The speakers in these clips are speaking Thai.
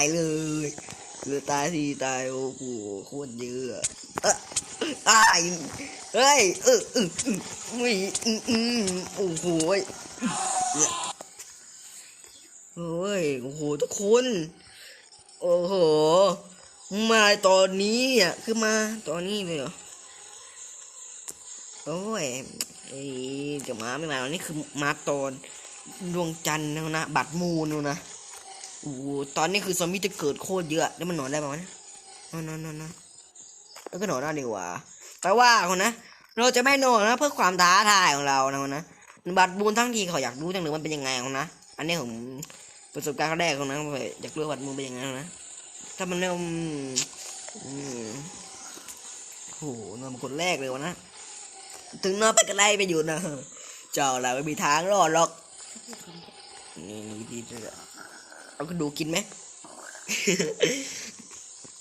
ายเลยเหลือตายทีตายโอ้โหโคตรเยอะตายเฮ้ยเออเออไม่อืมอืมโอ้โหยเฮ้ยโอ้โหทุกคน โอ้โหมาตอนนี้อะคือมาตอนนี้เลยเหรอโอ้ยไอ้เดี๋ยวมาไม่มาวันนี้คือมาตอนดวงจันทร์นะนะบัตรมูนนะ โอ้โหตอนนี้คือซอมบี้จะเกิดโคตรเยอะ แล้วมันนอนได้ป่าวะเนี่ยนอนนอนนอนนอนแล้วก็นอนได้ดีกว่าแปลว่าคนนะ เราจะไม่นอนนะเพื่อความท้าทายของเรานะคนนะ บัตรมูนทั้งทีเขาอยากรู้จังเลยมันเป็นยังไงของนะ อันนี้ผมประสบการณ์แรกของนะอยากรู้บัตรมูนเป็นยังไงนะ ถ้ามันเริ่มอืมโหนอนคนแรกเลยวะนะ ถึงนอนไปก็ไล่ไปอยู่นะ เจ้าเราไม่มีทางรอดหรอก นี่มีวิธีด้วย เหรอเอาก็ดูกินไหม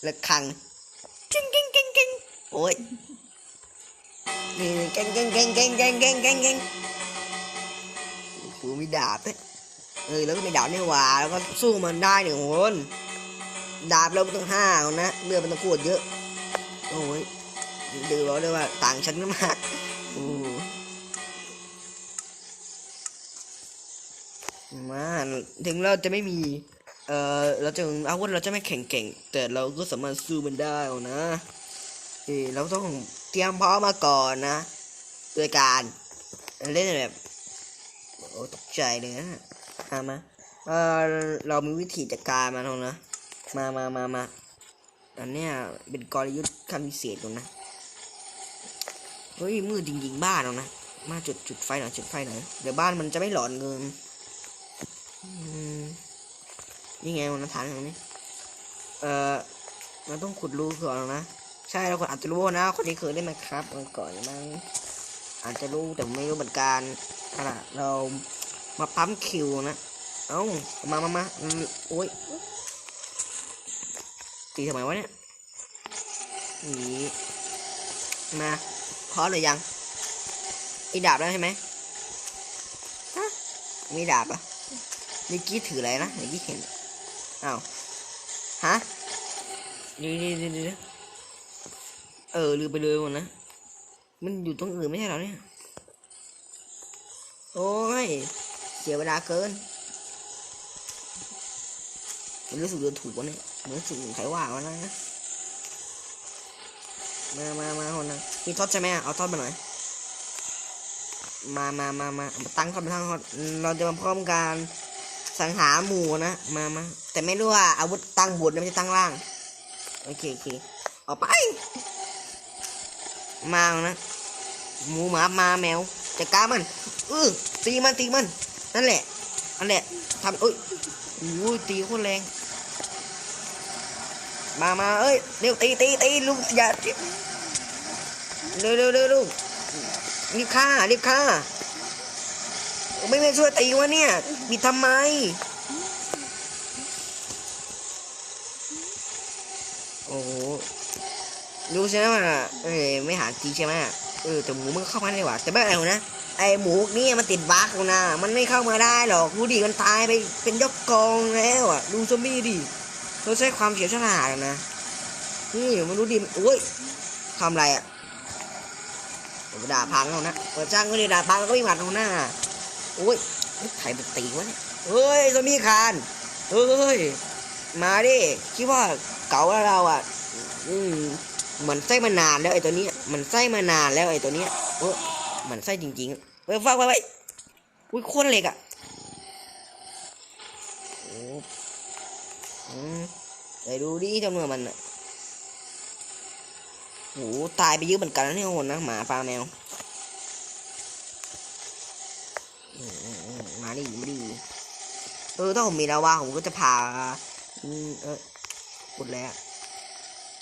แล้วคังกิ้งกิ้งกิ้งกิ้งโอ้ยนี่เก่งเก่งเก่งเก่งเก่งเก่งเก่งเก่งโอ้โหมีดาบด้วยเออแล้วก็มีดาบนี่หว่าแล้วก็สู้มันได้หนึ่งคนดาบเราไม่ต้องห้าเอานะเลือดมันต้องโคตรเยอะโอ้ยดูบอกเลยว่าต่างชั้นกันมาก มา ถึงเราจะไม่มี เอ่อ เราจะอาวุธเราจะไม่แข็งเก่ง แต่เราก็สามารถสู้มันได้เอนะเออเราต้องเตรียมพร้อมมาก่อนนะ โดยการเล่นแบบ โอ้ตกใจเลยนะมามาเออเรามีวิธีจัดการมันนะ มามามามาอันเนี้ยเป็นกลยุทธ์ขั้นพิเศษตรงนะ เฮ้ยมืดจริงๆบ้านเรานะ มาจุดจุดไฟหน่อยจุดไฟหน่อยเดี๋ยวบ้านมันจะไม่หลอนเกิน นี่ไงวันนั้นฐานตรงนี้ เอ่อเราต้องขุดรูก่อนนะ ใช่เราคนอาจจะรู้นะ คนที่เคยเล่นมครับมาก่อนมั้งอาจจะรู้แต่ไม่รู้เหมือนกันเอาล่ะเรามาปั๊มคิวนะ เอ้า มามามาอืมโอ้ย ตีทำไมวะเนี่ยนี่มาพร้อมหรือยังมีดาบแล้วใช่ไหมฮะมีดาบอะ เมื่อกี้ถืออะไรนะเมื่อกี้เห็นอ้าวฮะเดี๋ยวเดี๋ยวเดี๋ยวเออลืมไปเลยหมดนะมันอยู่ตรงอื่นไม่ใช่เหรอเนี่ยโอ้ยเสียเวลาเกินมันรู้สึกเดินถูกวะเนี่ยเหมือนสิ่งใครว่าวะนะมามามาคนนะมีทอดใช่ไหมเอาทอดมาหน่อยมามามามาตั้งทอดมาตั้งทอดเราจะมาพร้อมการ สังหารหมูนะมามาแต่ไม่รู้ว่าอาวุธตั้งบนไม่ใช่ตั้งล่าง โอเคโอเคเอาไป มาเอานะหมูหมามาแมวจัดการมันเออตีมันตีมัน นั่นแหละนั่นแหละทำเอ้ยโอ้ยตีโคตรแรง มามาเอ้ยเร็วตีตีตีลุงอย่าเร็วเร็วเร็วลุงรีบฆ่ารีบฆ่า ไม่ไม่ช่วยตีวะเนี่ยบิดทำไม โอ้โหรู้ใช่ไหมว่าเอ้ยไม่หาจริงใช่ไหมเออแต่หมูมันเข้ามาได้หว่าแต่ไม่อะไรหรอกนะไอหมูนี่มันติดบั๊กนะ มันไม่เข้ามาได้หรอกดูดิมันตายไปเป็นยกกองแล้วอะ ดูซอมบี้ดิเราใช้ความเฉียวฉลาดนะนี่มันรู้ดิโอ้ยทำอะไรอะด่าพังเอานะเปิดจ้างก็เลยด่าพังก็วิ่งผ่านตรงหน้า โอ้ยใครเป็นตีวะเนี่ยเฮ้ยซอมบี้คานเฮ้ย มาดิ คิดว่าเก่าแล้วเราอะ อืมเหมือนไส้มานานแล้วไอ้ตัวเนี้ยมันไส้มานานแล้วไอ้ตัวเนี้ยเออมันไส้จริงๆเว้ยฟังไว้ไว้อุ้ยโคตรเหล็กอะโอ้อืมไปดูดิจำนวนมันอะโหตายไปเยอะเหมือนกันนะเนี่ยโหดนะหมาปลาแมว มาดิมาดิเออถ้าผมมีลาว่าผมก็จะพาเออหมดแล้ว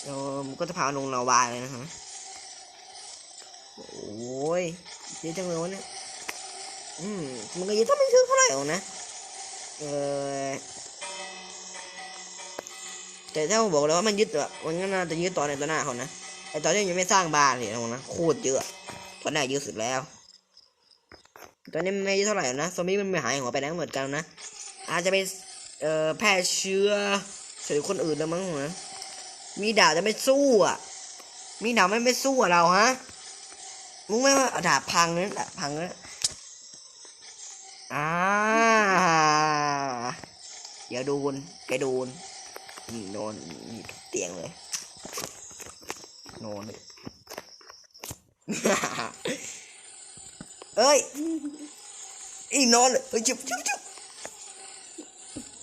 เราก็จะพาลงลาวาเลยนะฮะโอ้ยเยอะจังเลยวะเนี่ยอืมมันก็เยอะถ้าไม่ซื้อเท่าไหร่หรอกนะเออแต่ถ้าผมบอกเลยว่ามันยึดอะมันก็น่าจะยึดตอนในตัวหน้าเขานะไอตอนที่ยังไม่สร้างบ้านเลยนะนะโคตรเยอะตอนหน้าเยอะสุดแล้ว ตอนนี้ไม่เยอะเท่าไหร่นะซอมบี้มันไม่หายหัวไปแล้วเหมือนกันนะ อาจจะไปเอ่อแพร่เชื้อใส่คนอื่นแล้วมั้งหัวมีดาบจะไม่สู้อะ มีดาบไม่ไม่สู้อะเราฮะมึงไม่ว่าดาบพังนั่นแหละพังนั่นอ่าเดี๋ยวโดนแกโดนนี่โดนเตียงเลยนอนเลย ơi! Ý nó là ơi chụp chụp chụp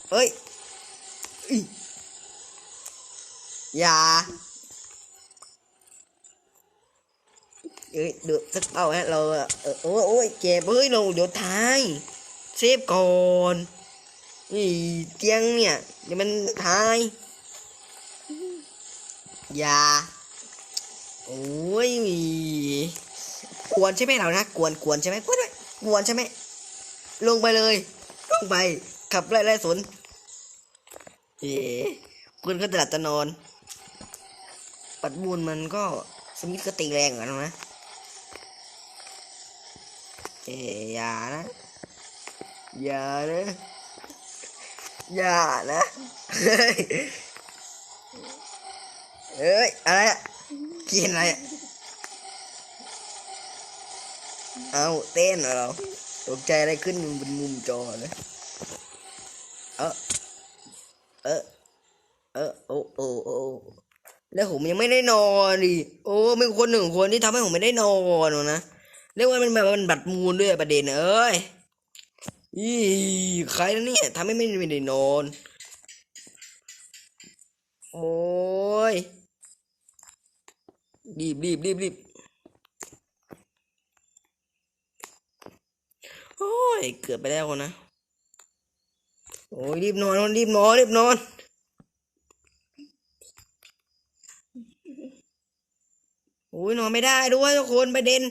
ơi! Dạ. Ơi được tức bao hello ờ, ôi ôi, chè bới luôn vô thai. Xếp còn. Gì chăng nè cho mình thai dạ. Ôi gì กวนใช่ไหมเรานะกวนกวนใช่ไหมกวนด้วยกวนใช่ไหมลงไปเลย ลงไปขับไล่ไล่สนเอ๋คุณก็จะหลับจะนอน ปัดบูนมันก็สมิธก็ตีแรงเหมือนกันนะเอ้ยอย่านะอย่านะอย่านะเฮ้ยเอ้ยอะไรอะกินอะไรอะ เอาเต้นเหรอเราตกใจอะไรขึ้นบนมุมจอเลยเออเออเออโอ้โอ้โอ้แล้วผมยังไม่ได้นอนดิโอ้เป็นคนหนึ่งคนที่ทำให้ผมไม่ได้นอนนะเรียกว่ามันแบบมันบัดมูลด้วยประเด็นเอ้ยอีใครนะเนี่ยทำให้ไม่ไม่ได้นอน โอ้ยรีบรีบรีบรีบ โอ้ย เกือบไปแล้วคนนะ โอ้ยรีบนอนรีบนอนรีบนอนโอ้ยนอนไม่ได้ด้วยทุกคนประเด็น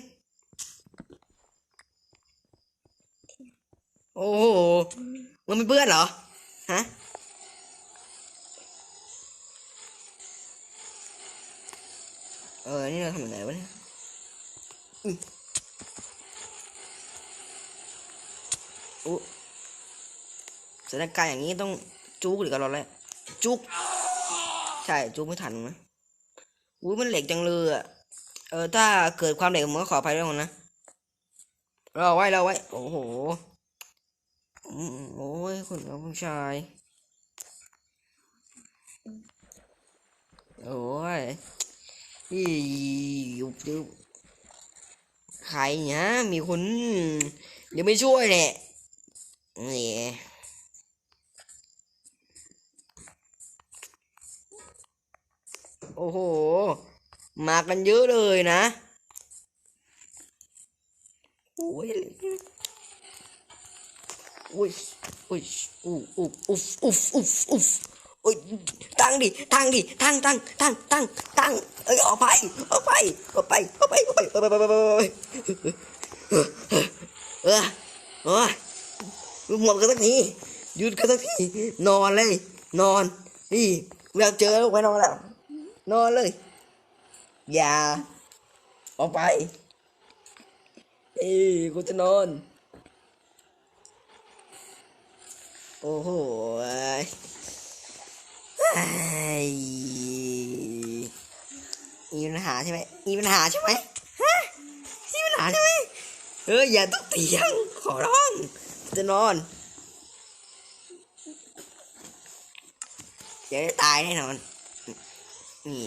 โอ้โหมันเป็นเพื่อนเหรอ ฮะเออ นี่เราทำยังไงวะเนี่ย อุ๊ยอุ๊สถานการณ์อย่างนี้ต้องจุกหรือกันเราแหละจุก ใช่จุกไม่ทันนะอุ้ยมันเหล็กจังเลยอะเออถ้าเกิดความเหล็กผมก็ขออภัยด้วยนะเราไว้เราไว้ โอ้โหโอ้ยคุณน้องผู้ชายโอ้ยอียุบยุบใครเนี่ยมีคนเดี๋ยวไม่ช่วยแหละ นี่โอ้โห มากันเยอะเลยนะโอ้ยอุ้ยอุ้ยอู้อู้อุฟอุฟอุฟอุฟอุ้ยตั้งดิตั้งดิตั้งตั้งตั้งตั้งตั้งเอ้ยออกไปออกไปออกไปออกไปออกไปออกไปออกไปออกไปเออเออ หมดกันสักทีหยุดกันสักทีนอนเลย นอน นี่อยาเจอลูกไปนอนแล้ว นอนเลย อย่า ออกไปเอ้กูจะนอน โอ้โหยเอ้มีปัญหาใช่ไหมมีปัญหาใช่ไหมฮะมีปัญหาใช่ไหมเอออย่าตกเตียงขอร้อง จะนอนจะได้ตายแน่นอนนี่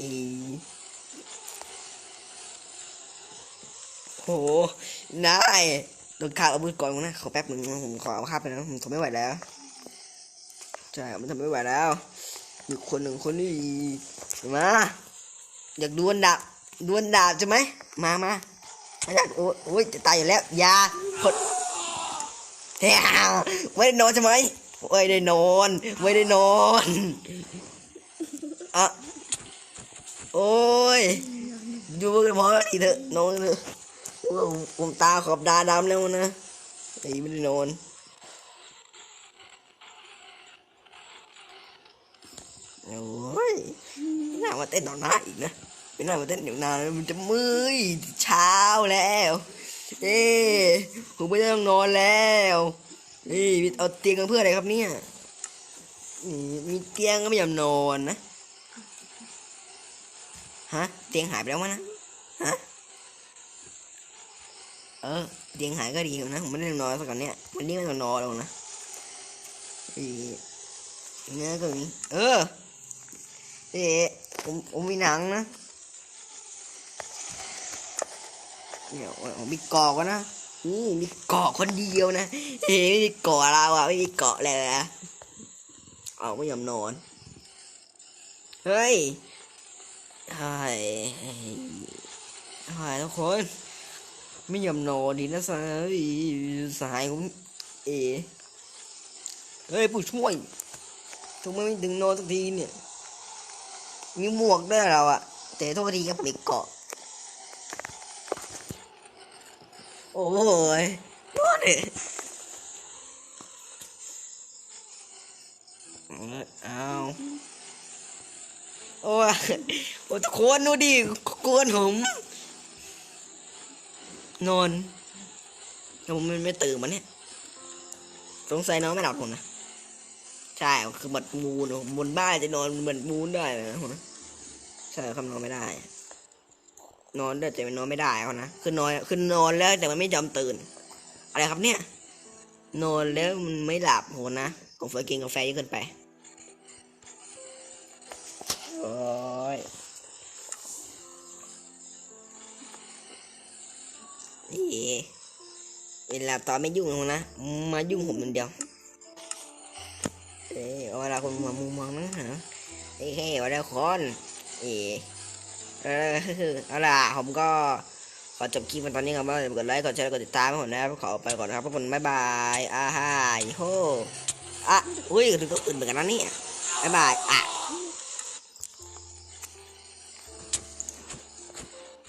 อีโหนายโดนขาดอาวุธก่อนนะขอแป๊บหนึ่งผมขอเอาคาไปนะผมทนไม่ไหวแล้วใช่มันทำไม่ไหวแล้วมีคนหนึ่งคนนี้มาอยากดวลดาบดวลดาบใช่ไหมมามาอยากโอ้โอ้ยจะตายอยู่แล้วยาพด ไม่ได้นอนใช่ไหมไม่ได้นอน ไม่ได้นอนอะโอ้ยดูกันพอทีเถอะนอนเถอะผมตาขอบดาดำแล้วนะไอ้ไม่ได้นอนโอ้ยไม่น่ามาเต้นตอนหน้าอีกนะไม่น่ามาเต้นเดี๋ยวนานมันจะมืดเช้าแล้ว เอ้ผมไม่ต้องนอนแล้ว นี่เอาเตียงกันเพื่ออะไรครับเนี่ยมีเตียงก็ไม่ยอมนอนนะ ฮะ เตียงหายไปแล้ววะนะ ฮะ เออ เตียงหายก็ดีนะ ผมไม่ได้นอนสักก่อนเนี่ย วันนี้ไม่ต้องนอนแล้วนะอีเนื้อก็มี เออเอ๊ผมผมมีหนังนะ เนี่ยมมีเกาะวะนะนี่มีเกาะคนเดียวนะเฮ้ยไม่มีเกาะเราอะไม่มีเกาะเลยนะเอาไม่ยอมนอน เฮ้ยเฮ้ยเฮ้ยทุกคน ไม่ยอมนอนดีนะสายสายของเอเฮ้ยผู้ช่วยทำไมไม่ดึงนอนสักทีเนี่ย มีหมวกด้วยเราอะแต่โทษทีครับเด็กเกาะ โอ้ยนอนเลยเอาโอ้ยโอ้ยทุกคนดูดิกวนผม นอนแต่ผมไม่ตื่นมาเนี่ย สงสัยน้องไม่หลับผมนะ ใช่ คือบัดมูนบนบ้านจะนอนเหมือนมูนได้นะผมใช่ครับนอนไม่ได้ นอนได้แต่มันนอนไม่ได้เขานะคือนอนคือนอนแล้วแต่มันไม่ยอมตื่น อะไรครับเนี่ย นอนแล้วมันไม่หลับโหนะผมเฟิร์กินกาแฟเยอะเกินไปโอ้ยนี่เวลาตอนไม่ยุ่งนะ มายุ่งผมคนเดียวเอ้ยเวลาคนมามุมมองนะฮะเอ้ยเฮ้ยวันเดียวคนเอ้ย เออเอาล่ะผมก็ขอจบคลิปมันตอนนี้ครับว่ากดไลค์กดแชร์กดติดตามให้ผมนะครับขอไปก่อนนะครับทุกคนบ๊ายบายอาฮายโฮอะอุ้ยถึงตัวอื่นเหมือนกันนะเนี่ยบ๊ายบายอะ